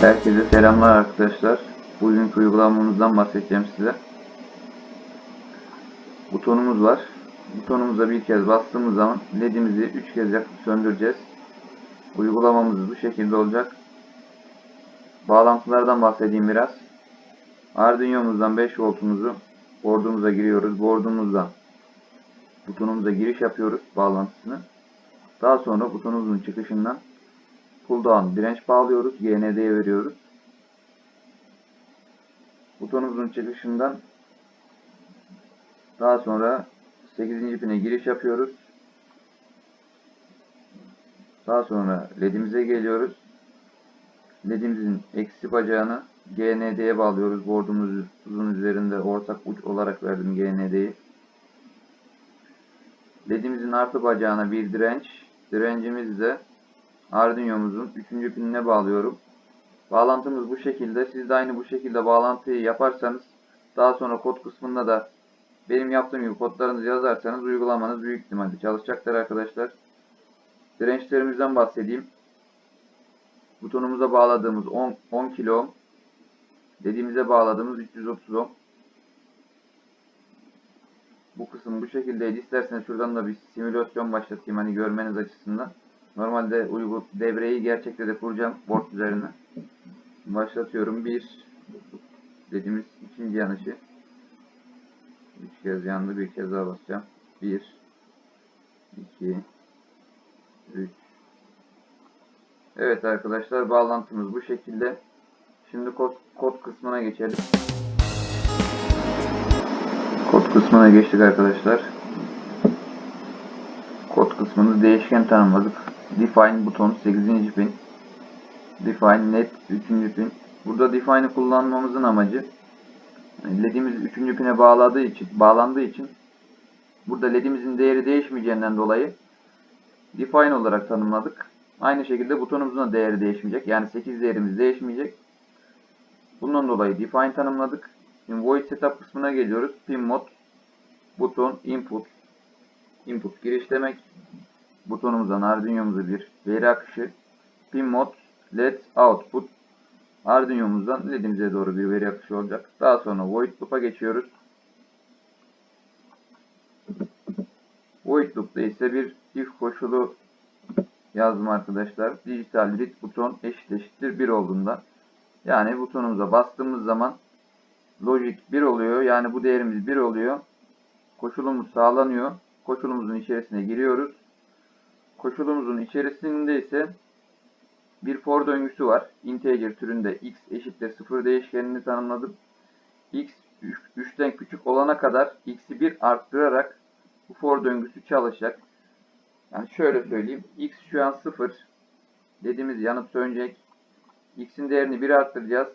Herkese selamlar arkadaşlar. Bugünkü uygulamamızdan bahsedeceğim size. Butonumuz var. Butonumuza bir kez bastığımız zaman ledimizi 3 kez yakıp söndüreceğiz. Uygulamamız bu şekilde olacak. Bağlantılardan bahsedeyim biraz. Arduino'muzdan 5 voltumuzu board'umuza giriyoruz. Board'umuzdan butonumuza giriş yapıyoruz bağlantısını. Daha sonra butonumuzun çıkışından pull down direnç bağlıyoruz. GND'ye veriyoruz. Butonumuzun çıkışından daha sonra 8. pine giriş yapıyoruz. Daha sonra ledimize geliyoruz. Ledimizin eksi bacağını GND'ye bağlıyoruz. Board'umuzun üzerinde ortak uç olarak verdim GND'yi. Ledimizin artı bacağına bir direnç. Direncimiz de Arduino'muzun 3. pinine bağlıyorum. Bağlantımız bu şekilde. Siz de aynı bu şekilde bağlantıyı yaparsanız daha sonra kod kısmında da benim yaptığım gibi kodlarınızı yazarsanız uygulamanız büyük ihtimalle çalışacaktır arkadaşlar. Dirençlerimizden bahsedeyim. Butonumuza bağladığımız 10, 10 kilo ohm. Dediğimize bağladığımız 330 ohm. Bu kısım bu şekildeydi. İsterseniz şuradan da bir simülasyon başlatayım hani görmeniz açısından. Normalde uygu devreyi gerçekte de kuracağım board üzerine. Başlatıyorum. Bir dediğimiz ikinci yanışı. Üç kez yandı. Bir kez daha basacağım. Bir, iki, üç. Evet arkadaşlar bağlantımız bu şekilde. Şimdi kod, kod kısmına geçelim. Kod kısmına geçtik arkadaşlar. Kod kısmını değişken tanımladık. Define buton 8. pin. Define net 3. pin. Burada define'i kullanmamızın amacı ledimiz 3. pine bağladığı için, bağlandığı için burada ledimizin değeri değişmeyeceğinden dolayı define olarak tanımladık. Aynı şekilde butonumuzun da değeri değişmeyecek. Yani 8 değerimiz değişmeyecek. Bundan dolayı define tanımladık. Şimdi void setup kısmına geliyoruz. Pin mod buton input input giriş demek. Butonumuzdan Arduino'muza bir veri akışı. Pin mod led output Arduino'muzdan ledimize doğru bir veri akışı olacak. Daha sonra void loop'a geçiyoruz. Void loop'ta ise bir if koşulu yazdım arkadaşlar. Dijital read buton eşit eşittir 1 olduğunda yani butonumuza bastığımız zaman logic 1 oluyor. Yani bu değerimiz 1 oluyor. Koşulumuz sağlanıyor. Koşulumuzun içerisine giriyoruz. Koşulumuzun içerisinde ise bir for döngüsü var. Integer türünde x eşittir 0 değişkenini tanımladım. x 3'ten küçük olana kadar x'i 1 arttırarak bu for döngüsü çalışacak. Yani şöyle söyleyeyim. x şu an 0 dediğimiz yanıp sönecek. x'in değerini 1 arttıracağız.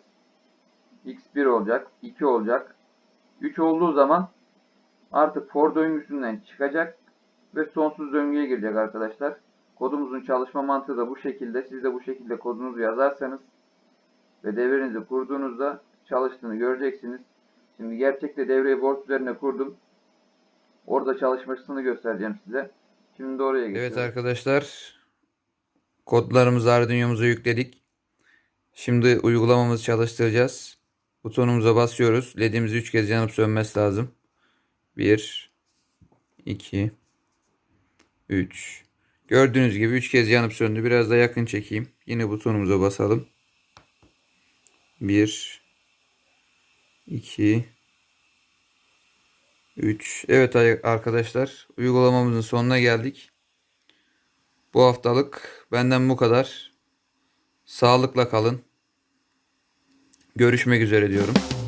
x 1 olacak. 2 olacak. 3 olduğu zaman artık for döngüsünden çıkacak ve sonsuz döngüye girecek arkadaşlar. Kodumuzun çalışma mantığı da bu şekilde. Siz de bu şekilde kodunuzu yazarsanız ve devrenizi kurduğunuzda çalıştığını göreceksiniz. Şimdi gerçekte devreyi board üzerine kurdum. Orada çalışmasını göstereceğim size. Şimdi oraya geçiyorum. Evet arkadaşlar. Kodlarımızı Arduino'muza yükledik. Şimdi uygulamamızı çalıştıracağız. Butonumuza basıyoruz. LED'imiz 3 kez yanıp sönmesi lazım. 1 2 3 Gördüğünüz gibi 3 kez yanıp söndü. Biraz da yakın çekeyim. Yine butonumuza basalım. 1 2 3 Evet arkadaşlar uygulamamızın sonuna geldik. Bu haftalık benden bu kadar. Sağlıkla kalın. Görüşmek üzere diyorum.